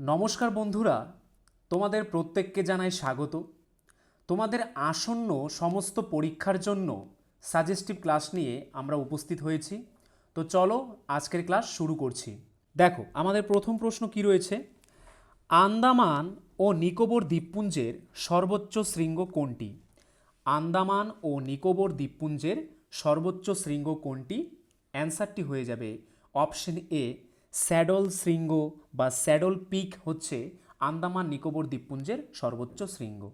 নমস্কার বন্ধুরা, তোমাদের প্রত্যেককে জানাই স্বাগত। তোমাদের আসন্ন সমস্ত পরীক্ষার জন্য সাজেস্টিভ ক্লাস নিয়ে আমরা উপস্থিত হয়েছি। তো চলো আজকের ক্লাস শুরু করছি। দেখো, আমাদের প্রথম প্রশ্ন কি রয়েছে? আন্দামান ও নিকোবর দ্বীপপুঞ্জের সর্বোচ্চ শৃঙ্গ কোনটি? আন্দামান ও নিকোবর দ্বীপপুঞ্জের সর্বোচ্চ শৃঙ্গ কোনটি? অ্যান্সারটি হয়ে যাবে অপশন এ স্যাডল শৃঙ্গ বা স্যাডল পিক হচ্ছে আন্দামান নিকোবর দ্বীপপুঞ্জের সর্বোচ্চ শৃঙ্গ।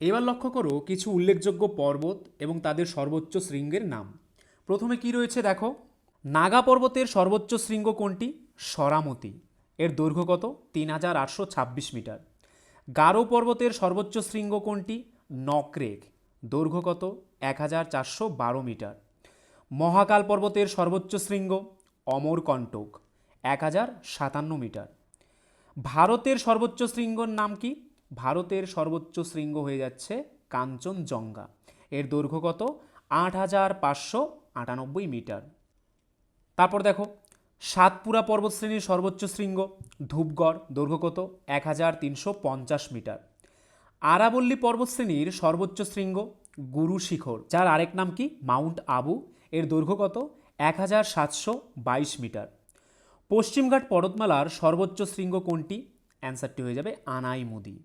এবার লক্ষ্য করো কিছু উল্লেখযোগ্য পর্বত এবং তাদের সর্বোচ্চ শৃঙ্গের নাম। প্রথমে কি রয়েছে দেখো? নাগা পর্বতের সর্বোচ্চ শৃঙ্গ কোনটি? সরামতি। এর দৈর্ঘ্য কত? তিন হাজার আটশো ছাব্বিশ মিটার। গারো পর্বতের সর্বোচ্চ শৃঙ্গ কোনটি? নকরেক। দৈর্ঘ্য কত? এক হাজার চারশো বারো মিটার। মহাকাল পর্বতের সর্বোচ্চ শৃঙ্গ অমরকণ্টক। এক হাজার সাতান্ন মিটার। ভারতের সর্বোচ্চ শৃঙ্গর নাম কি? ভারতের সর্বোচ্চ শৃঙ্গ হয়ে যাচ্ছে কাঞ্চনজঙ্ঘা। এর দৈর্ঘ্য কত? আট হাজার পাঁচশো আটানব্বই মিটার। তারপর দেখো, সাতপুরা পর্বতশ্রেণীর সর্বোচ্চ শৃঙ্গ, ধূপগড়, দৈর্ঘ্য কত? এক হাজার তিনশো পঞ্চাশ মিটার। আরাবল্লী পর্বতশ্রেণীর সর্বোচ্চ শৃঙ্গ গুরু শিখর যার আরেক নাম কি? মাউন্ট আবু। এর দৈর্ঘ্য কত? এক হাজার সাতশো বাইশ মিটার। পশ্চিমঘাট পর্বতমালার সর্বোচ্চ শৃঙ্গ কোনটি? অ্যান্সারটি হয়ে যাবে আনাইমুদি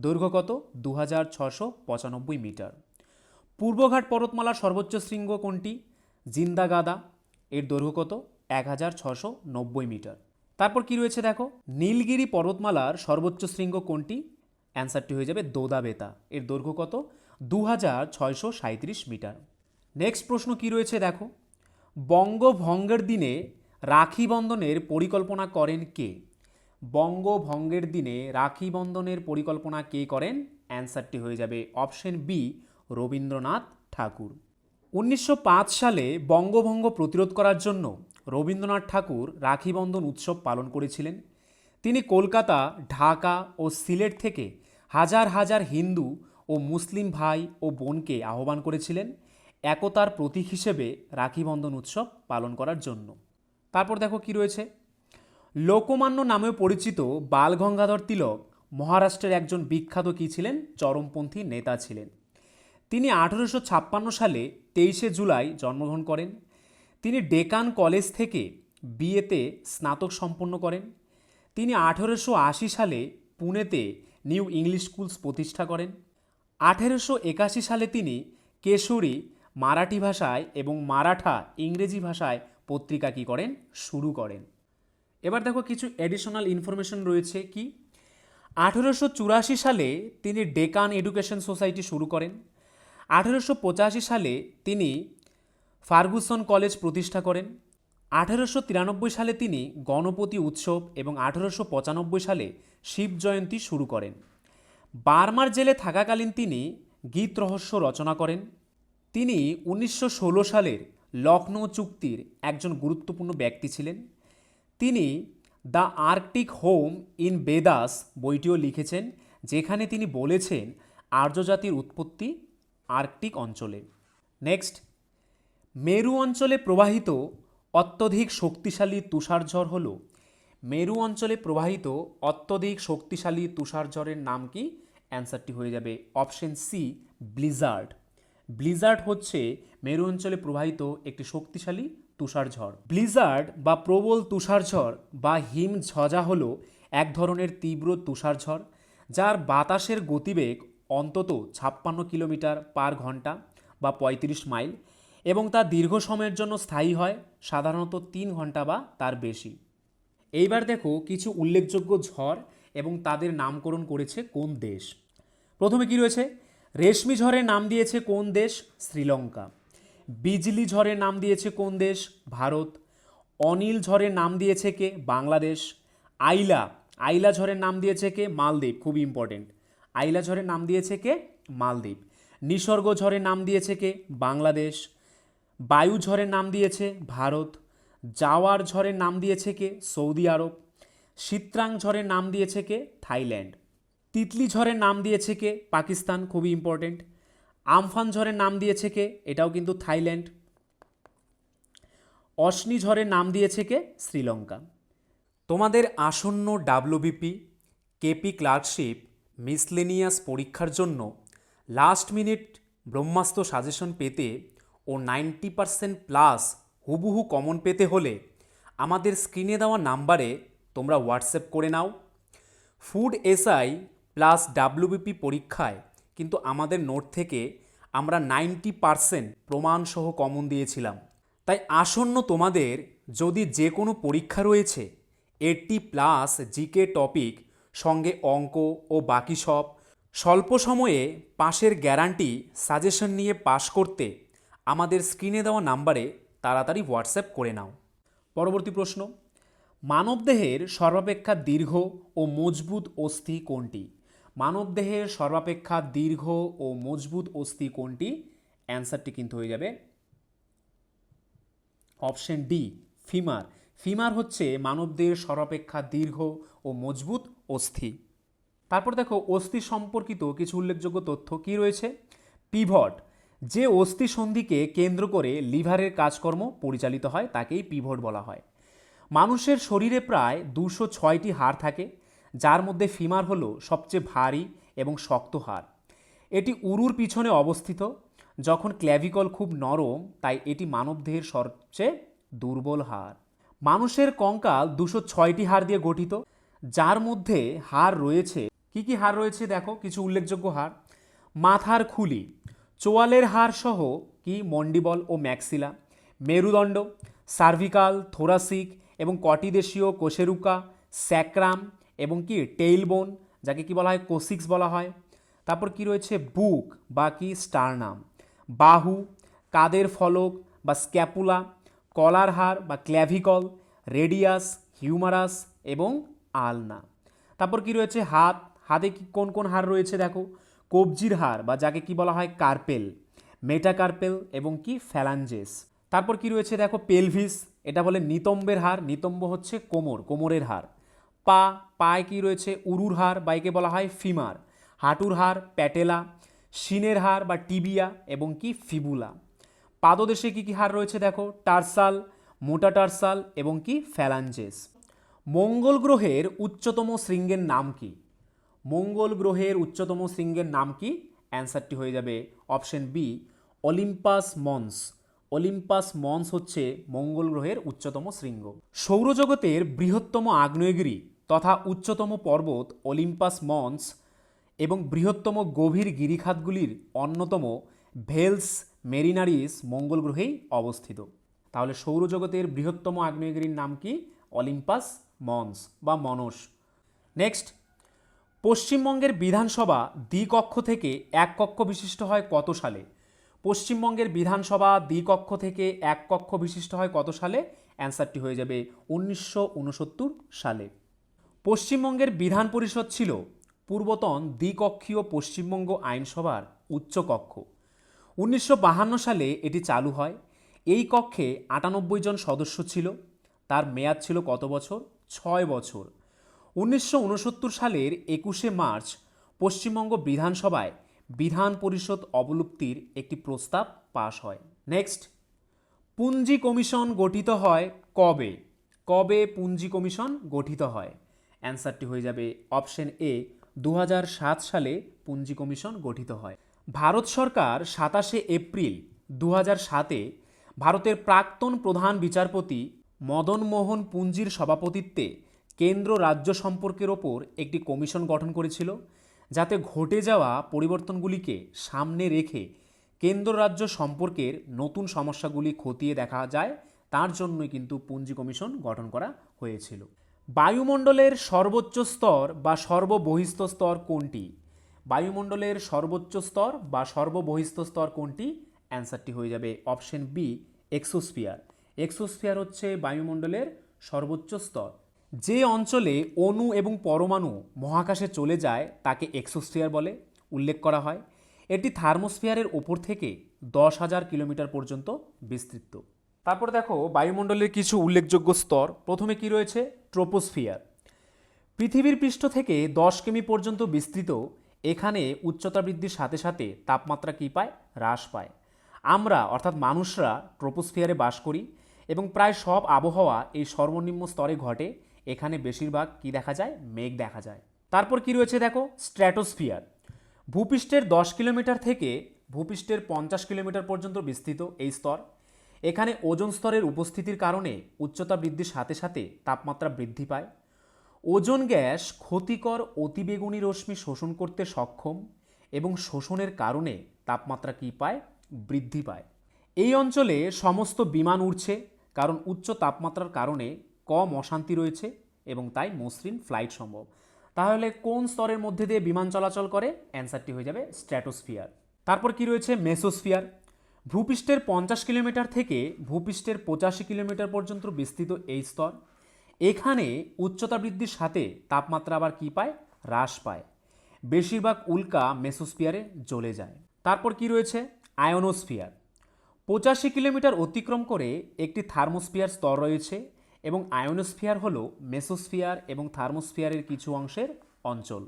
দৈর্ঘ্য কত? দু হাজার ছশো পঁচানব্বই মিটার। পূর্বঘাট পর্বতমালার সর্বোচ্চ শৃঙ্গ কোনটি? জিন্দাগাদা। এর দৈর্ঘ্য কত? এক হাজার ছশো নব্বই মিটার। তারপর কি রয়েছে দেখো? নীলগিরি পর্বতমালার সর্বোচ্চ শৃঙ্গ কোনটি? অ্যান্সারটি হয়ে যাবে দোদাবেতা। এর দৈর্ঘ্য কত? দু হাজার ছয়শো মিটার। নেক্সট প্রশ্ন কি রয়েছে দেখো? বঙ্গভঙ্গের দিনে রাখি বন্ধনের পরিকল্পনা করেন কে? বঙ্গভঙ্গের দিনে রাখি বন্ধনের পরিকল্পনা কে করেন? অ্যান্সারটি হয়ে যাবে অপশন বি, রবীন্দ্রনাথ ঠাকুর। উনিশশো পাঁচ সালে বঙ্গভঙ্গ প্রতিরোধ করার জন্য রবীন্দ্রনাথ ঠাকুর রাখিবন্ধন উৎসব পালন করেছিলেন। তিনি কলকাতা, ঢাকা ও সিলেট থেকে হাজার হাজার হিন্দু ও মুসলিম ভাই ও বোনকে আহ্বান করেছিলেন একতার প্রতীক হিসেবে রাখিবন্ধন উৎসব পালন করার জন্য। তারপর দেখো কি রয়েছে? লোকমান্য নামেও পরিচিত বাল গঙ্গাধর তিলক মহারাষ্ট্রের একজন বিখ্যাত কী ছিলেন? চরমপন্থী নেতা ছিলেন। তিনি আঠেরোশো ছাপ্পান্ন সালে তেইশে জুলাই জন্মগ্রহণ করেন। তিনি ডেকান কলেজ থেকে বিএতে স্নাতক সম্পন্ন করেন। তিনি আঠেরোশো আশি সালে পুনেতে নিউ ইংলিশ স্কুলস প্রতিষ্ঠা করেন। আঠেরোশো একাশি সালে তিনি কেশরী মারাঠি ভাষায় এবং মারাঠা ইংরেজি ভাষায় পত্রিকা কী করেন? শুরু করেন। এবার দেখো কিছু অ্যাডিশনাল ইনফরমেশন রয়েছে কি? আঠেরোশো চুরাশি সালে তিনি ডেকান এডুকেশন সোসাইটি শুরু করেন। আঠেরোশো পঁচাশি সালে তিনি ফার্গুসন কলেজ প্রতিষ্ঠা করেন। আঠেরোশো তিরানব্বই সালে তিনি গণপতি উৎসব এবং আঠেরোশো পঁচানব্বই সালে শিব জয়ন্তী শুরু করেন। বার্মার জেলে থাকাকালীন তিনি গীত রহস্য রচনা করেন। তিনি উনিশশো ষোলো সালের লখনৌ চুক্তির একজন গুরুত্বপূর্ণ ব্যক্তি ছিলেন। তিনি the Arctic home in Vedas বইটিও লিখেছেন, যেখানে তিনি বলেছেন, আর্যজাতির উৎপত্তি আর্কটিক অঞ্চলে। নেক্সট, মেরু অঞ্চলে প্রবাহিত অত্যধিক শক্তিশালী তুষারঝড় হল। মেরু অঞ্চলে প্রবাহিত অত্যধিক শক্তিশালী তুষারঝড়ের নাম কি? অ্যান্সারটি হয়ে যাবে অপশন সি, ব্লিজার্ড। ব্লিজার্ড হচ্ছে মেরু অঞ্চলে প্রবাহিত একটি শক্তিশালী তুষারঝড় ব্লিজার্ড বা প্রবল তুষারঝড় বা হিম ঝজা হল এক ধরনের তীব্র তুষারঝড় যার বাতাসের গতিবেগ অন্তত ছাপ্পান্ন কিলোমিটার পার ঘণ্টা বা পঁয়ত্রিশ মাইল এবং তা দীর্ঘ সময়ের জন্য স্থায়ী হয়, সাধারণত তিন ঘণ্টা বা তার বেশি। এইবার দেখো কিছু উল্লেখযোগ্য ঝড় এবং তাদের নামকরণ করেছে কোন দেশ। প্রথমে কি রয়েছে? রেশমি ঝড়ের নাম দিয়েছে কোন দেশ? শ্রীলঙ্কা। বিজলি ঝড়ের নাম দিয়েছে কোন দেশ? ভারত। অনিল ঝড়ের নাম দিয়েছে কে? বাংলাদেশ। আইলা। আইলা ঝড়ের নাম দিয়েছে কে? মালদ্বীপ। খুব ইম্পর্টেন্ট আইলা ঝড়ের নাম দিয়েছে কে? মালদ্বীপ। নিসর্গ ঝড়ের নাম দিয়েছে কে? বাংলাদেশ। বায়ু ঝড়ের নাম দিয়েছে ভারত। জাওয়ার ঝড়ের নাম দিয়েছে কে? সৌদি আরব। শীত্রাং ঝড়ের নাম দিয়েছে কে? থাইল্যান্ড। তিতলি ঝড়ের নাম দিয়েছে কে? পাকিস্তান, খুবই ইম্পর্টেন্ট আমফান ঝড়ের নাম দিয়েছে কে? এটাও কিন্তু থাইল্যান্ড। অশ্নি ঝড়ের নাম দিয়েছে কে? শ্রীলঙ্কা। তোমাদের আসন্ন ডাব্লিউবিপি কেপি ক্লার্কশিপ মিসলেনিয়াস পরীক্ষার জন্য লাস্ট মিনিট ব্রহ্মাস্ত্র সাজেশন পেতে ও নাইনটি পারসেন্ট প্লাস হুবহু কমন পেতে হলে আমাদের স্ক্রিনে দেওয়া নাম্বারে তোমরা হোয়াটসঅ্যাপ করে নাও। ফুড এসআই প্লাস ডাব্লিউবিপি পরীক্ষায় কিন্তু আমাদের নোট থেকে আমরা নাইনটি পারসেন্ট প্রমাণসহ কমন দিয়েছিলাম। তাই আসন্ন তোমাদের যদি যে কোনো পরীক্ষা রয়েছে এইটটি প্লাস জিকে টপিক, সঙ্গে অঙ্ক ও বাকি সব, স্বল্প সময়ে পাশের গ্যারান্টি সাজেশন নিয়ে পাশ করতে আমাদের স্ক্রিনে দেওয়া নাম্বারে তাড়াতাড়ি হোয়াটসঅ্যাপ করে নাও। পরবর্তী প্রশ্ন, মানবদেহের সর্বাপেক্ষা দীর্ঘ ও মজবুত অস্থি কোনটি? মানবদেহের সর্বাপেক্ষা দীর্ঘ ও মজবুত অস্থি কোনটি? অ্যান্সারটি কিন্তু হয়ে যাবে অপশন ডি, ফিমার। ফিমার হচ্ছে মানবদেহের সর্বাপেক্ষা দীর্ঘ ও মজবুত অস্থি। তারপর দেখো, অস্থি সম্পর্কিত কিছু উল্লেখযোগ্য তথ্য কি রয়েছে? পিভট, যে অস্থি সন্ধিকে কেন্দ্র করে লিভারের কাজকর্ম পরিচালিত হয়, তাকেই পিভট বলা হয়। মানুষের শরীরে প্রায় দুশো ছয়টি হাড় থাকে যার মধ্যে ফিমার হলো সবচেয়ে ভারী এবং শক্ত হাড়। এটি উরুর পিছনে অবস্থিত। যখন ক্ল্যাভিকল খুব নরম, তাই এটি মানবদেহের সবচেয়ে দুর্বল হাড়। মানুষের কঙ্কাল দুশো ছয়টি হাড় দিয়ে গঠিত। যার মধ্যে হাড় রয়েছে, কি কি হাড় রয়েছে দেখো, কিছু উল্লেখযোগ্য হাড়। মাথার খুলি, চোয়ালের হাড় সহ কি মন্ডিবল ও ম্যাক্সিলা, মেরুদণ্ড, সার্ভিকাল, থোরাসিক এবং কটিদেশীয় কোশেরুকা স্যাক্রাম এবং কি টেইল বোন যাকে কি বলা হয় কোসিক্স বলা হয়। তারপর কি রয়েছে বুক বা কি স্টারনাম বাহু, কাদের ফলক, বা স্ক্যাপুলা কলার হাড় বা ক্ল্যাভিকল রেডিয়াস হিউমারাস এবং আলনা তারপর কি রয়েছে, হাত। হাতে কি, কোন কোন হাড় রয়েছে, দেখো? কবজির হাড় বা যাকে কি বলা হয় কার্পেল মেটাকার্পেল এবং কি ফ্যালাঞ্জেস তারপর কি রয়েছে, দেখো পেলভিস এটা বলে নিতম্বের হাড় নিতম্ব হচ্ছে কোমর, কোমরের হাড় পা, পায়ে কি রয়েছে? উরুর হাড় বা একে বলা হয় ফিমার। হাঁটুর হাড় প্যাটেলা, শিনের হাড় বা টিবিয়া এবং কি ফিবুলা। পাদদেশে কি কি হাড় রয়েছে দেখো? টার্সাল, মোটা টার্সাল এবং কি ফ্যালাঞ্জেস। মঙ্গল গ্রহের উচ্চতম শৃঙ্গের নাম কি? মঙ্গল গ্রহের উচ্চতম শৃঙ্গের নাম কি? অ্যান্সারটি হয়ে যাবে option B, Olympus Mons. Olympus Mons হচ্ছে মঙ্গল গ্রহের উচ্চতম শৃঙ্গ। সৌরজগতের বৃহত্তম আগ্নেয়গিরি তথা উচ্চতম পর্বত অলিম্পাস মন্স এবং বৃহত্তম গভীর গিরিখাতগুলির অন্যতম ভেলস মেরিনারিস মঙ্গল গ্রহেই অবস্থিত। তাহলে সৌরজগতের বৃহত্তম আগ্নেয়গিরির নাম কি? অলিম্পাস মন্স বা মনস। নেক্সট, পশ্চিমবঙ্গের বিধানসভা দ্বিকক্ষ থেকে এক কক্ষ বিশিষ্ট হয় কত সালে? পশ্চিমবঙ্গের বিধানসভা দ্বিকক্ষ থেকে এক কক্ষ বিশিষ্ট হয় কত সালে? অ্যান্সারটি হয়ে যাবে উনিশশো উনসত্তর সালে। পশ্চিমবঙ্গের বিধান পরিষদ ছিল পূর্বতন দ্বিকক্ষীয় পশ্চিমবঙ্গ আইনসভার উচ্চকক্ষ। উনিশশো সালে এটি চালু হয়। এই কক্ষে আটানব্বই জন সদস্য ছিল। তার মেয়াদ ছিল কত বছর? ছয় বছর। উনিশশো উনসত্তর সালের একুশে মার্চ পশ্চিমবঙ্গ বিধানসভায় বিধান পরিষদ অবলুপ্তির একটি প্রস্তাব পাশ হয়। নেক্সট। পুঞ্জি কমিশন গঠিত হয় কবে? কবে পুঞ্জি কমিশন গঠিত হয়? অ্যান্সারটি হয়ে যাবে অপশন এ দু সালে পুঞ্জি কমিশন গঠিত হয়। ভারত সরকার সাতাশে এপ্রিল দু সাতে ভারতের প্রাক্তন প্রধান বিচারপতি মদন মোহন পুঞ্জির সভাপতিত্বে কেন্দ্র রাজ্য সম্পর্কের ওপর একটি কমিশন গঠন করেছিল, যাতে ঘটে যাওয়া পরিবর্তনগুলিকে সামনে রেখে কেন্দ্র রাজ্য সম্পর্কের নতুন সমস্যাগুলি খতিয়ে দেখা যায়, তার জন্যই কিন্তু পুঞ্জি কমিশন গঠন করা হয়েছিল। বায়ুমণ্ডলের সর্বোচ্চ স্তর বা সর্ববহিস্থ স্তর কোনটি? বায়ুমণ্ডলের সর্বোচ্চ স্তর বা সর্ববহিস্থ স্তর কোনটি? অ্যান্সারটি হয়ে যাবে অপশন বি, এক্সোস্ফিয়ার। এক্সোস্ফিয়ার হচ্ছে বায়ুমণ্ডলের সর্বোচ্চ স্তর। যে অঞ্চলে অণু এবং পরমাণু মহাকাশে চলে যায়, তাকে এক্সোস্ফিয়ার বলে উল্লেখ করা হয়। এটি থার্মোস্ফিয়ারের ওপর থেকে দশ হাজার কিলোমিটার পর্যন্ত বিস্তৃত। তারপর দেখো, বায়ুমণ্ডলের কিছু উল্লেখযোগ্য স্তর। প্রথমে কি রয়েছে? ট্রোপোস্ফিয়ার। পৃথিবীর পৃষ্ঠ থেকে দশ কিমি পর্যন্ত বিস্তৃত, এখানে উচ্চতা বৃদ্ধির সাথে সাথে তাপমাত্রা কী পায়? হ্রাস পায়। আমরা, অর্থাৎ মানুষরা, ট্রোপোস্ফিয়ারে বাস করি এবং প্রায় সব আবহাওয়া এই সর্বনিম্ন স্তরে ঘটে। এখানে বেশিরভাগ কি দেখা যায়? মেঘ দেখা যায়। তারপর কি রয়েছে দেখো? স্ট্র্যাটোস্ফিয়ার। ভূপৃষ্ঠের দশ কিলোমিটার থেকে ভূপৃষ্ঠের পঞ্চাশ কিলোমিটার পর্যন্ত বিস্তৃত এই স্তর। এখানে ওজন স্তরের উপস্থিতির কারণে উচ্চতা বৃদ্ধির সাথে সাথে তাপমাত্রা বৃদ্ধি পায়। ওজন গ্যাস ক্ষতিকর অতিবেগুনি রশ্মি শোষণ করতে সক্ষম এবং শোষণের কারণে তাপমাত্রা কী পায়? বৃদ্ধি পায়। এই অঞ্চলে সমস্ত বিমান উড়ছে, কারণ উচ্চ তাপমাত্রার কারণে কম অশান্তি রয়েছে এবং তাই মসৃণ ফ্লাইট সম্ভব। তাহলে কোন স্তরের মধ্যে দিয়ে বিমান চলাচল করে? অ্যান্সারটি হয়ে যাবে স্ট্র্যাটোস্ফিয়ার। তারপর কি রয়েছে? মেসোস্ফিয়ার। ভূপৃষ্ঠের পঞ্চাশ কিলোমিটার থেকে ভূপৃষ্ঠের পঁচাশি কিলোমিটার পর্যন্ত বিস্তৃত এই স্তর। এখানে উচ্চতা বৃদ্ধির সাথে তাপমাত্রা আবার কি পায়? হ্রাস পায়। বেশিরভাগ উল্কা মেসোস্ফিয়ারে জ্বলে যায়। তারপর কি রয়েছে? আয়নোস্ফিয়ার। পঁচাশি কিলোমিটার অতিক্রম করে একটি থার্মোস্ফিয়ার স্তর রয়েছে এবং আয়নোস্ফিয়ার হলো মেসোস্ফিয়ার এবং থার্মোস্ফিয়ারের কিছু অংশের অঞ্চল।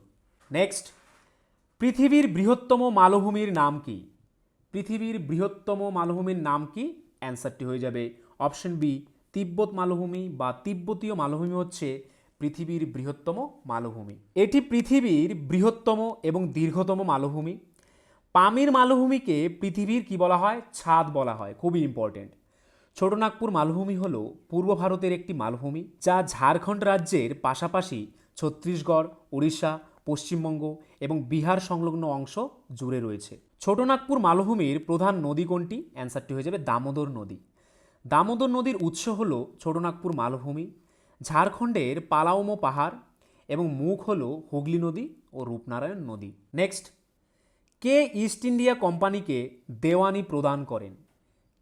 নেক্সট, পৃথিবীর বৃহত্তম মালভূমির নাম কি? পৃথিবীর বৃহত্তম মালভূমির নাম কি? অ্যান্সারটি হয়ে যাবে অপশন বি, তিব্বত মালভূমি বা তিব্বতীয় মালভূমি হচ্ছে পৃথিবীর বৃহত্তম মালভূমি। এটি পৃথিবীর বৃহত্তম এবং দীর্ঘতম মালভূমি। পামির মালভূমিকে পৃথিবীর কি বলা হয়? ছাদ বলা হয়, খুবই ইম্পর্টেন্ট ছোটনাগপুর মালভূমি হল পূর্ব ভারতের একটি মালভূমি, যা ঝাড়খণ্ড রাজ্যের পাশাপাশি ছত্তিশগড়, উড়িষ্যা পশ্চিমবঙ্গ এবং বিহার সংলগ্ন অংশ জুড়ে রয়েছে। ছোটনাগপুর মালভূমির প্রধান নদী কোনটি? অ্যান্সারটি হয়ে যাবে দামোদর নদী। দামোদর নদীর উৎস হল ছোটনাগপুর মালভূমি, ঝাড়খণ্ডের পালাউমো পাহাড় এবং মুখ হল হুগলি নদী ও রূপনারায়ণ নদী। নেক্সট কে ইস্ট ইন্ডিয়া কোম্পানিকে দেওয়ানি প্রদান করেন?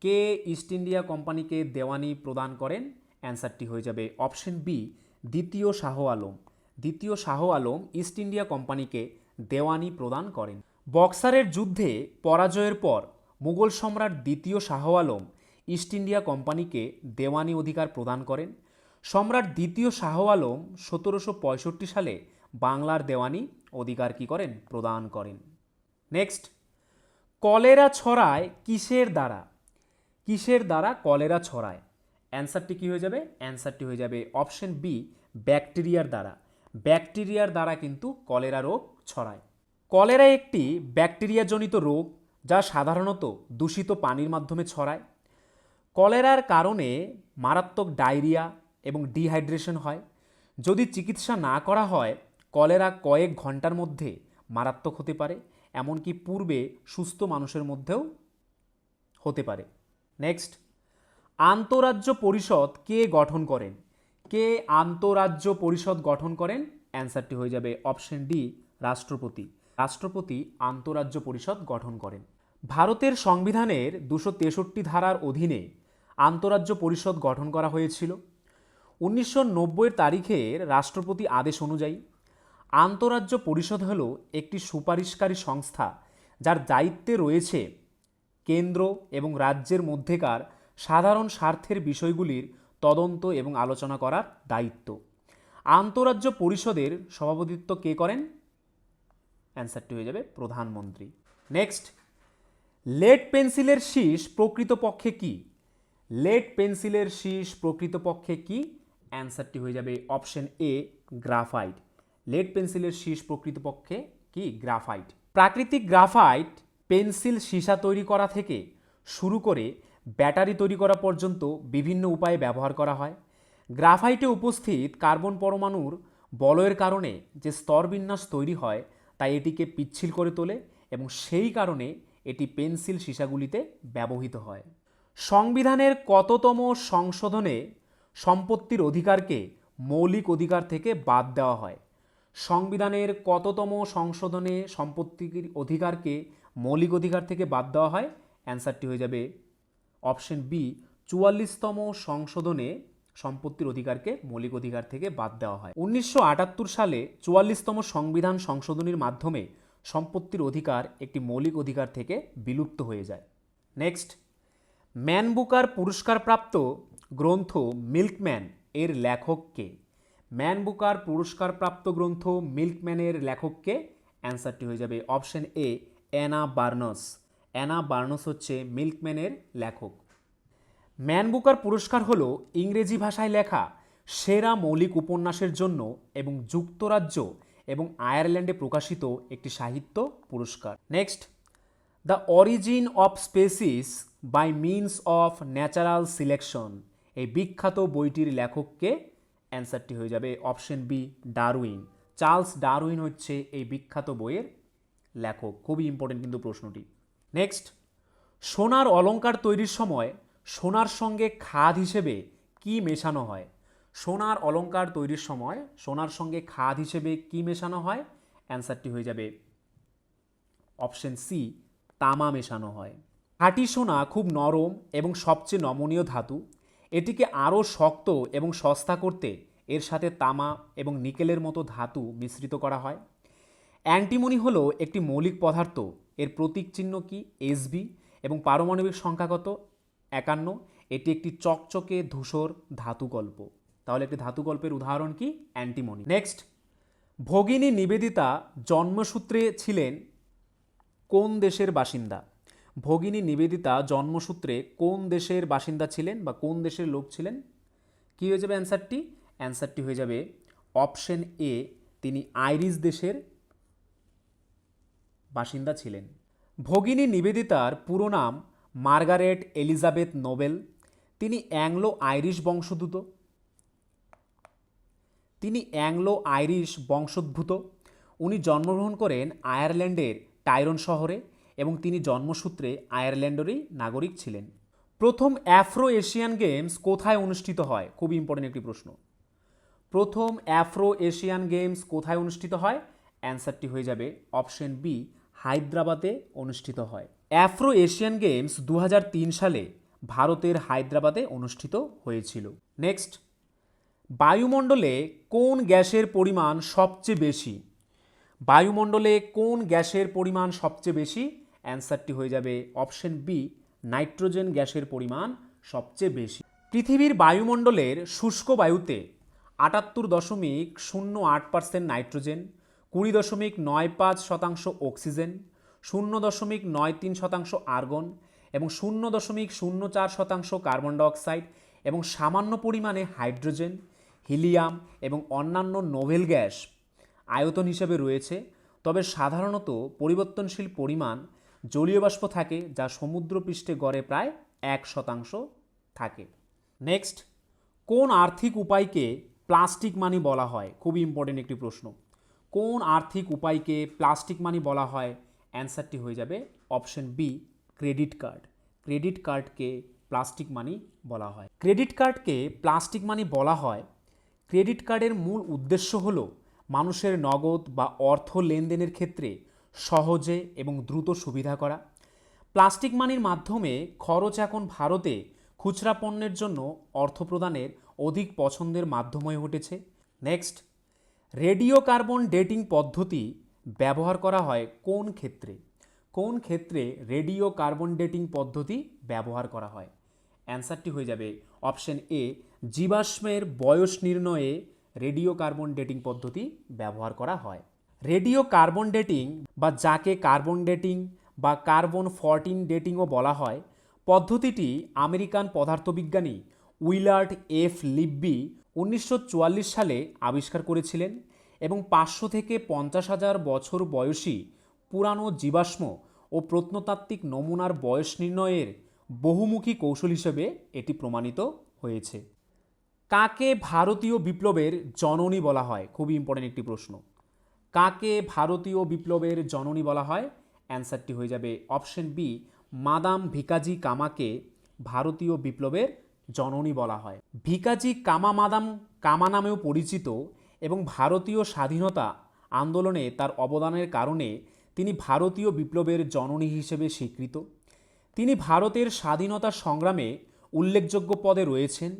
কে ইস্ট ইন্ডিয়া কোম্পানিকে দেওয়ানি প্রদান করেন? অ্যান্সারটি হয়ে যাবে অপশন বি, দ্বিতীয় শাহ আলম। দ্বিতীয় শাহ আলম ইস্ট ইন্ডিয়া কোম্পানিকে দেওয়ানি প্রদান করেন। বক্সারের যুদ্ধে পরাজয়ের পর মুঘল সম্রাট দ্বিতীয় শাহ আলম ইস্ট ইন্ডিয়া কোম্পানিকে দেওয়ানি অধিকার প্রদান করেন। সম্রাট দ্বিতীয় শাহ আলম সতেরোশো পঁয়ষট্টি সালে বাংলার দেওয়ানি অধিকার কী করেন? প্রদান করেন। নেক্সট, কলেরা ছড়ায় কিসের দ্বারা? কিসের দ্বারা কলেরা ছড়ায়? অ্যান্সারটি কী হয়ে যাবে? অ্যান্সারটি হয়ে যাবে অপশন বি, ব্যাকটেরিয়ার দ্বারা। ব্যাকটেরিয়ার দ্বারা কিন্তু কলেরা রোগ ছড়ায়। কলেরা একটি ব্যাকটেরিয়াজনিত রোগ যা সাধারণত দূষিত পানির মাধ্যমে ছড়ায়। কলেরার কারণে মারাত্মক ডায়রিয়া এবং ডিহাইড্রেশন হয়। যদি চিকিৎসা না করা হয়, কলেরা কয়েক ঘণ্টার মধ্যে মারাত্মক হতে পারে, এমনকি পূর্বে সুস্থ মানুষের মধ্যেও হতে পারে। নেক্সট, আন্তরাজ্য পরিষদ কে গঠন করেন? কে আন্তরাজ্য পরিষদ গঠন করেন? অ্যান্সারটি হয়ে যাবে অপশন ডি, রাষ্ট্রপতি। রাষ্ট্রপতি আন্তরাজ্য পরিষদ গঠন করেন। ভারতের সংবিধানের দুশো তেষট্টি ধারার অধীনে আন্তরাজ্য পরিষদ গঠন করা হয়েছিল। উনিশশো নব্বইয়ের তারিখের রাষ্ট্রপতি আদেশ অনুযায়ী আন্তরাজ্য পরিষদ হল একটি সুপারিশকারী সংস্থা যার দায়িত্বে রয়েছে কেন্দ্র এবং রাজ্যের মধ্যেকার সাধারণ স্বার্থের বিষয়গুলির তদন্ত এবং আলোচনা করার দায়িত্ব। আন্তরাজ্য পরিষদের সভাপতিত্ব কে করেন? অ্যান্সারটি হয়ে যাবে প্রধানমন্ত্রী। নেক্সট লেড পেন্সিলের শীষ প্রকৃতপক্ষে কি? লেড পেন্সিলের শীষ প্রকৃতপক্ষে কি? অ্যান্সারটি হয়ে যাবে অপশন এ গ্রাফাইট লেড পেন্সিলের শীষ প্রকৃতপক্ষে কি? গ্রাফাইট প্রাকৃতিক গ্রাফাইট পেন্সিল সীসা তৈরি করা থেকে শুরু করে ব্যাটারি তৈরি করা পর্যন্ত বিভিন্ন উপায়ে ব্যবহার করা হয়। গ্রাফাইটে উপস্থিত কার্বন পরমাণুর বলয়ের কারণে যে স্তরবিন্যাস তৈরি হয় তাই এটিকে পিচ্ছিল করে তোলে এবং সেই কারণে এটি পেন্সিল সীসাগুলিতে ব্যবহৃত হয়। সংবিধানের কততম সংশোধনে সম্পত্তির অধিকারকে মৌলিক অধিকার থেকে বাদ দেওয়া হয়। সংবিধানের কততম সংশোধনে সম্পত্তির অধিকারকে মৌলিক অধিকার থেকে বাদ দেওয়া হয়? অ্যান্সারটি হয়ে যাবে অপশন বি, চুয়াল্লিশতম সংশোধনে সম্পত্তির অধিকারকে মৌলিক অধিকার থেকে বাদ দেওয়া হয়। উনিশশো আটাত্তর সালে চুয়াল্লিশতম সংবিধান সংশোধনীর মাধ্যমে সম্পত্তির অধিকার একটি মৌলিক অধিকার থেকে বিলুপ্ত হয়ে যায়। নেক্সট ম্যান বুকার পুরস্কারপ্রাপ্ত গ্রন্থ মিল্কম্যান এর লেখককে ম্যান বুকার পুরস্কারপ্রাপ্ত গ্রন্থ মিল্কম্যানের লেখককে অ্যান্সারটি হয়ে যাবে option A, Anna Burns. Anna Burns হচ্ছে মিল্কম্যানের লেখক। ম্যান বুকার পুরস্কার হল ইংরেজি ভাষায় লেখা সেরা মৌলিক উপন্যাসের জন্য এবং যুক্তরাজ্য এবং আয়ারল্যান্ডে প্রকাশিত একটি সাহিত্য পুরস্কার। Next the origin of species by means of natural selection এই বিখ্যাত বইটির লেখককে অ্যান্সারটি হয়ে যাবে option B Darwin Charles Darwin হচ্ছে এই বিখ্যাত বইয়ের লেখক। খুবই ইম্পর্টেন্ট কিন্তু প্রশ্নটি। নেক্সট সোনার অলংকার তৈরির সময় সোনার সঙ্গে খাদ হিসেবে কি মেশানো হয়? সোনার অলংকার তৈরির সময় সোনার সঙ্গে খাদ হিসেবে কি মেশানো হয়? অ্যান্সারটি হয়ে যাবে। অপশন সি তামা মেশানো হয়। খাঁটি সোনা খুব নরম এবং সবচেয়ে নমনীয় ধাতু। এটিকে আরও শক্ত এবং সস্তা করতে এর সাথে তামা এবং নিকেলের মতো ধাতু মিশ্রিত করা হয়। অ্যান্টিমনি হলো একটি মৌলিক পদার্থ এর প্রতীক চিহ্ন কি? এসবি এবং পারমাণবিক সংখ্যা কত? একান্ন। এটি একটি চকচকে ধূসর ধাতুকল্প। তাহলে একটি ধাতুকল্পের উদাহরণ কি? অ্যান্টিমনি। নেক্সট ভগিনী নিবেদিতা জন্মসূত্রে ছিলেন কোন দেশের বাসিন্দা? ভগিনী নিবেদিতা জন্মসূত্রে কোন দেশের বাসিন্দা ছিলেন বা কোন দেশের লোক ছিলেন? কি হয়ে যাবে অ্যান্সারটি অ্যান্সারটি হয়ে যাবে অপশন এ তিনি আইরিশ দেশের বাসিন্দা ছিলেন। ভগিনী নিবেদিতার পুরো নাম মার্গারেট এলিজাবেথ নোবেল। তিনি অ্যাংলো আইরিশ বংশোদ্ভূত। তিনি অ্যাংলো আইরিশ বংশোদ্ভূত। উনি জন্মগ্রহণ করেন আয়ারল্যান্ডের টাইরন শহরে এবং তিনি জন্মসূত্রে আয়ারল্যান্ডেরই নাগরিক ছিলেন। প্রথম অ্যাফ্রো এশিয়ান গেমস কোথায় অনুষ্ঠিত হয়? খুব ইম্পর্টেন্ট একটি প্রশ্ন। প্রথম অ্যাফ্রো এশিয়ান গেমস কোথায় অনুষ্ঠিত হয়? অ্যান্সারটি হয়ে যাবে অপশন বি হায়দ্রাবাদে অনুষ্ঠিত হয়। অ্যাফ্রো এশিয়ান গেমস দু হাজার তিন সালে ভারতের হায়দ্রাবাদে অনুষ্ঠিত হয়েছিল। নেক্সট বায়ুমণ্ডলে কোন গ্যাসের পরিমাণ সবচেয়ে বেশি? বায়ুমণ্ডলে কোন গ্যাসের পরিমাণ সবচেয়ে বেশি? অ্যান্সারটি হয়ে যাবে অপশন বি নাইট্রোজেন গ্যাসের পরিমাণ সবচেয়ে বেশি। পৃথিবীর বায়ুমণ্ডলের শুষ্ক বায়ুতে আটাত্তর দশমিক শূন্য আট পার্সেন্ট নাইট্রোজেন কুড়ি দশমিক নয় পাঁচ শতাংশ অক্সিজেন, শূন্য দশমিক নয় তিন শতাংশ আর্গন এবং শূন্য দশমিক শূন্য চার শতাংশ কার্বন ডাইঅক্সাইড এবং সামান্য পরিমাণে হাইড্রোজেন, হিলিয়াম এবং অন্যান্য নোভেল গ্যাস আয়তন হিসেবে রয়েছে। তবে সাধারণত পরিবর্তনশীল পরিমাণ জলীয় বাষ্প থাকে যা সমুদ্রপৃষ্ঠে গড়ে প্রায় এক শতাংশ থাকে। নেক্সট কোন আর্থিক উপায়কে প্লাস্টিক মানি বলা হয়? খুবই ইম্পর্টেন্ট একটি প্রশ্ন। কোন আর্থিক উপায়কে প্লাস্টিক মানি বলা হয়? অ্যান্সারটি হয়ে যাবে option B credit card credit কার্ডকে প্লাস্টিক মানি বলা হয়। ক্রেডিট কার্ডকে প্লাস্টিক মানি বলা হয়। ক্রেডিট কার্ডের মূল উদ্দেশ্য হল মানুষের নগদ বা অর্থ লেনদেনের ক্ষেত্রে সহজে এবং দ্রুত সুবিধা করা। প্লাস্টিক মানির মাধ্যমে খরচ এখন ভারতে খুচরা পণ্যের জন্য অর্থ প্রদানের অধিক পছন্দের মাধ্যম হয়ে উঠেছে নেক্সট রেডিও কার্বন ডেটিং পদ্ধতি ব্যবহার করা হয় কোন ক্ষেত্রে? কোন ক্ষেত্রে রেডিও কার্বন ডেটিং পদ্ধতি ব্যবহার করা হয়? অ্যান্সারটি হয়ে যাবে অপশন এ, জীবাশ্মের বয়স নির্ণয়ে রেডিও কার্বন ডেটিং পদ্ধতি ব্যবহার করা হয়। রেডিও কার্বন ডেটিং বা যাকে কার্বন ডেটিং বা কার্বন ফরটিন ডেটিংও বলা হয়, পদ্ধতিটি আমেরিকান পদার্থবিজ্ঞানী উইলার্ড এফ লিব্বি উনিশশো চুয়াল্লিশ সালে আবিষ্কার করেছিলেন এবং পাঁচশো থেকে পঞ্চাশ হাজার বছর বয়সী পুরানো জীবাশ্ম ও প্রত্নতাত্ত্বিক নমুনার বয়স নির্ণয়ের বহুমুখী কৌশল হিসেবে এটি প্রমাণিত হয়েছে। কাকে ভারতীয় বিপ্লবের জননী বলা হয়? খুবই ইম্পর্টেন্ট একটি প্রশ্ন। কাকে ভারতীয় বিপ্লবের জননী বলা হয়? অ্যান্সারটি হয়ে যাবে অপশন বি মাদাম ভিকাজি কামাকে ভারতীয় বিপ্লবের জননী বলা হয়। ভিকাজি কামা মাদাম কামা নামেও পরিচিত এবং ভারতীয় স্বাধীনতা আন্দোলনে তার অবদানের কারণে তিনি ভারতীয় বিপ্লবের জননী হিসেবে স্বীকৃত। তিনি ভারতের স্বাধীনতা সংগ্রামে উল্লেখযোগ্য পদে রয়েছেন।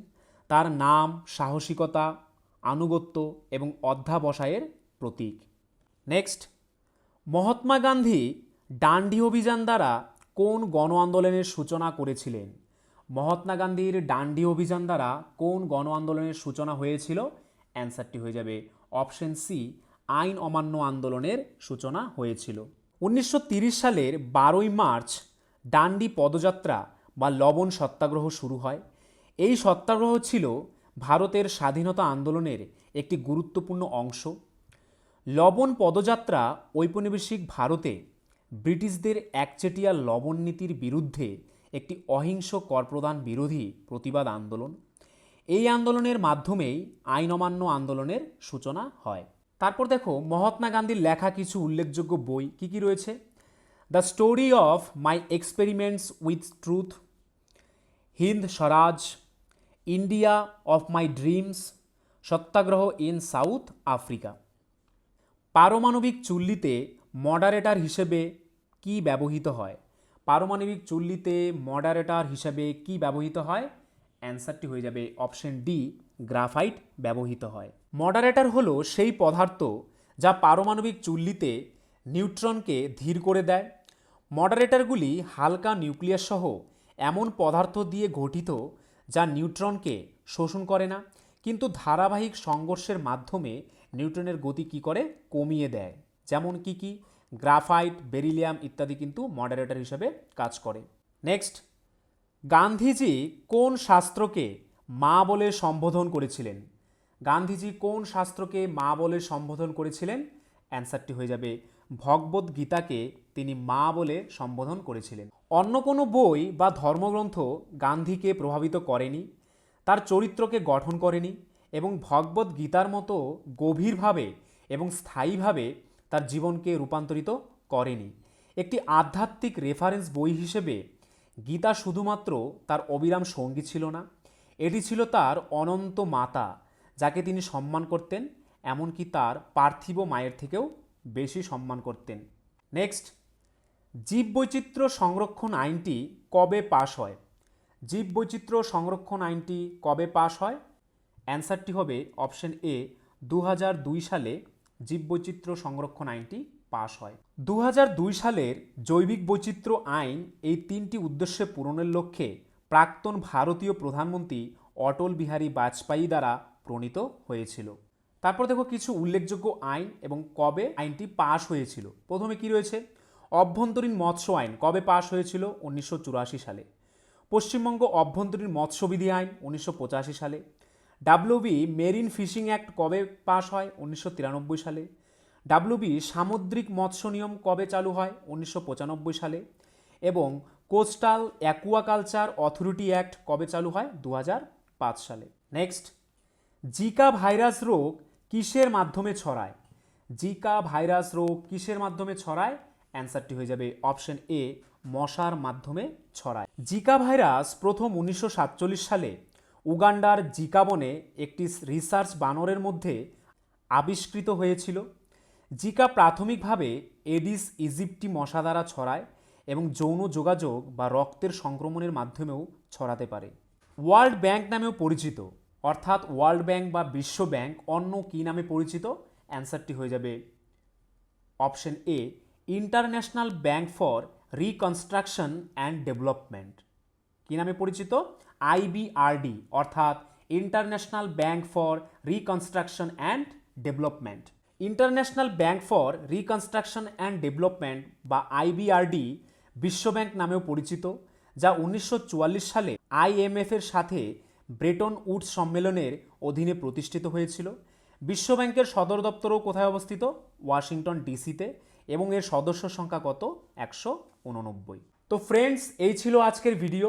তার নাম, সাহসিকতা, আনুগত্য এবং অধ্যাবসায়ের প্রতীক। নেক্সট, মহাত্মা গান্ধী ডান্ডি অভিযান দ্বারা কোন গণ আন্দোলনের সূচনা করেছিলেন? মহাত্মা গান্ধীর ডান্ডি অভিযান দ্বারা কোন গণ আন্দোলনের সূচনা হয়েছিল? অ্যান্সারটি হয়ে যাবে অপশন সি, আইন অমান্য আন্দোলনের সূচনা হয়েছিল। উনিশশো সালের বারোই মার্চ ডান্ডি পদযাত্রা বা লবণ সত্যাগ্রহ শুরু হয়। এই সত্যাগ্রহ ছিল ভারতের স্বাধীনতা আন্দোলনের একটি গুরুত্বপূর্ণ অংশ। লবণ পদযাত্রা ঔপনিবেশিক ভারতে ব্রিটিশদের একচেটিয়া লবণ নীতির বিরুদ্ধে একটি অহিংস করপ্রদান বিরোধী প্রতিবাদ আন্দোলন। এই আন্দোলনের মাধ্যমেই আইন অমান্য আন্দোলনের সূচনা হয়। তারপর দেখো, মহাত্মা গান্ধীর লেখা কিছু উল্লেখযোগ্য বই কি কি রয়েছে? The story of my experiments with truth Hind Swaraj India of my dreams Satyagraha in South Africa পারমাণবিক চুল্লিতে মডারেটর হিসেবে কি ব্যবহৃত হয়? পারমাণবিক চুল্লিতে মডারেটর হিসাবে কি ব্যবহৃত হয়? অ্যান্সারটি হয়ে যাবে অপশন ডি, গ্রাফাইট ব্যবহৃত হয়। মডারেটর হলো সেই পদার্থ যা পারমাণবিক চুল্লিতে নিউট্রনকে ধীর করে দেয়। মডারেটরগুলি হালকা নিউক্লিয়াস সহ এমন পদার্থ দিয়ে গঠিত যা নিউট্রনকে শোষণ করে না, কিন্তু ধারাবাহিক সংঘর্ষের মাধ্যমে নিউট্রনের গতি কী করে কমিয়ে দেয়? যেমন কি কি? গ্রাফাইট, বেরিলিয়াম ইত্যাদি কিন্তু মডারেটর হিসেবে কাজ করে। নেক্সট গান্ধীজি কোন শাস্ত্রকে মা বলে সম্বোধন করেছিলেন? গান্ধীজি কোন শাস্ত্রকে মা বলে সম্বোধন করেছিলেন? অ্যান্সারটি হয়ে যাবে, ভগবত গীতাকে তিনি মা বলে সম্বোধন করেছিলেন। অন্য কোনো বই বা ধর্মগ্রন্থ গান্ধীকে প্রভাবিত করেনি, তার চরিত্রকে গঠন করেনি এবং ভগবত গীতার মতো গভীরভাবে এবং স্থায়ীভাবে তার জীবনকে রূপান্তরিত করেনি। একটি আধ্যাত্মিক রেফারেন্স বই হিসেবে গীতা শুধুমাত্র তার অবিরাম সঙ্গী ছিল না। এটি ছিল তার অনন্ত মাতা, যাকে তিনি সম্মান করতেন, এমনকি তার পার্থিব মায়ের থেকেও বেশি সম্মান করতেন। নেক্সট জীববৈচিত্র্য সংরক্ষণ আইনটি কবে পাশ হয়? জীববৈচিত্র্য সংরক্ষণ আইনটি কবে পাশ হয়? অ্যান্সারটি হবে অপশন এ দু হাজার দুই সালে জীববৈচিত্র্য সংরক্ষণ আইনটি পাশ হয়। দু হাজার দুই সালের জৈবিক বৈচিত্র্য আইন এই তিনটি উদ্দেশ্যে পূরণের লক্ষ্যে প্রাক্তন ভারতীয় প্রধানমন্ত্রী অটল বিহারী বাজপেয়ী দ্বারা প্রণীত হয়েছিল। তারপর দেখো কিছু উল্লেখযোগ্য আইন এবং কবে আইনটি পাশ হয়েছিল। প্রথমে কি রয়েছে? অভ্যন্তরীণ মৎস্য আইন কবে পাশ হয়েছিল? উনিশশো চুরাশি সালে। পশ্চিমবঙ্গ অভ্যন্তরীণ মৎস্যবিধি আইন উনিশশো পঁচাশি সালে। ডাব্লিউবি মেরিন ফিশিং অ্যাক্ট কবে পাশ হয়? উনিশশো তিরানব্বই সালে। ডাব্লিউবি সামুদ্রিক মৎস্য নিয়ম কবে চালু হয়? উনিশশো পঁচানব্বই সালে। এবং কোস্টাল অ্যাকুয়াকালচার অথরিটি অ্যাক্ট কবে চালু হয়? দু হাজার পাঁচ সালে। নেক্সট জিকা ভাইরাস রোগ কিসের মাধ্যমে ছড়ায়? জিকা ভাইরাস রোগ কিসের মাধ্যমে ছড়ায়? অ্যান্সারটি হয়ে যাবে অপশন এ মশার মাধ্যমে ছড়ায়। জিকা ভাইরাস প্রথম উনিশশো সাতচল্লিশ সালে উগান্ডার জিকাবনে একটি রিসার্চ বানরের মধ্যে আবিষ্কৃত হয়েছিল। জিকা প্রাথমিকভাবে এডিস ইজিপ্টি মশা দ্বারা ছড়ায় এবং যৌন যোগাযোগ বা রক্তের সংক্রমণের মাধ্যমেও ছড়াতে পারে। ওয়ার্ল্ড ব্যাংক নামেও পরিচিত, অর্থাৎ ওয়ার্ল্ড ব্যাংক বা বিশ্ব ব্যাংক অন্য কী নামে পরিচিত? অ্যান্সারটি হয়ে যাবে। Option A, international bank for reconstruction and development. কী নামে পরিচিত? আইবিআরডি অর্থাৎ international bank for reconstruction and development international bank for reconstruction and development বা আইবিআরডি বিশ্বব্যাংক নামেও পরিচিত, যা উনিশশো চুয়াল্লিশ সালে আইএমএফ এর সাথে ব্রেটন উডস সম্মেলনের অধীনে প্রতিষ্ঠিত হয়েছিল। বিশ্বব্যাংকের সদর দপ্তরও কোথায় অবস্থিত? ওয়াশিংটন ডিসিতে, এবং এর সদস্য সংখ্যা কত? একশো উননব্বই। তো ফ্রেন্ডস এই ছিল আজকের ভিডিও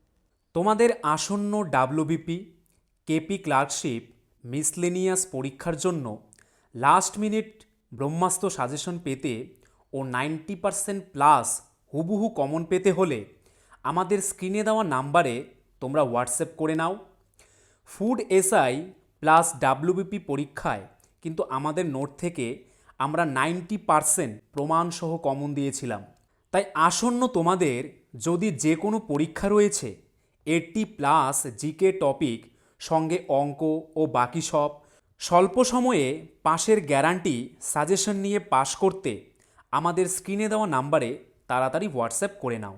তোমাদের আসন্ন ডাব্লুবিপি কেপি ক্লার্কশিপ মিসলেনিয়াস পরীক্ষার জন্য লাস্ট মিনিট ব্রহ্মাস্ত্র সাজেশন পেতে ও নাইনটি পারসেন্ট প্লাস হুবহু কমন পেতে হলে আমাদের স্ক্রিনে দেওয়া নাম্বারে তোমরা হোয়াটসঅ্যাপ করে নাও। ফুড এসআই প্লাস ডাব্লিউবিপি পরীক্ষায় কিন্তু আমাদের নোট থেকে আমরা নাইনটি পারসেন্ট প্রমাণসহ কমন দিয়েছিলাম। তাই আসন্ন তোমাদের যদি যে কোনো পরীক্ষা রয়েছে এইটটি প্লাস জিকে টপিক, সঙ্গে অঙ্ক ও বাকি সব। স্বল্প সময়ে পাশের গ্যারান্টি সাজেশন নিয়ে পাশ করতে আমাদের স্ক্রিনে দেওয়া নাম্বারে তাড়াতাড়ি হোয়াটসঅ্যাপ করে নাও।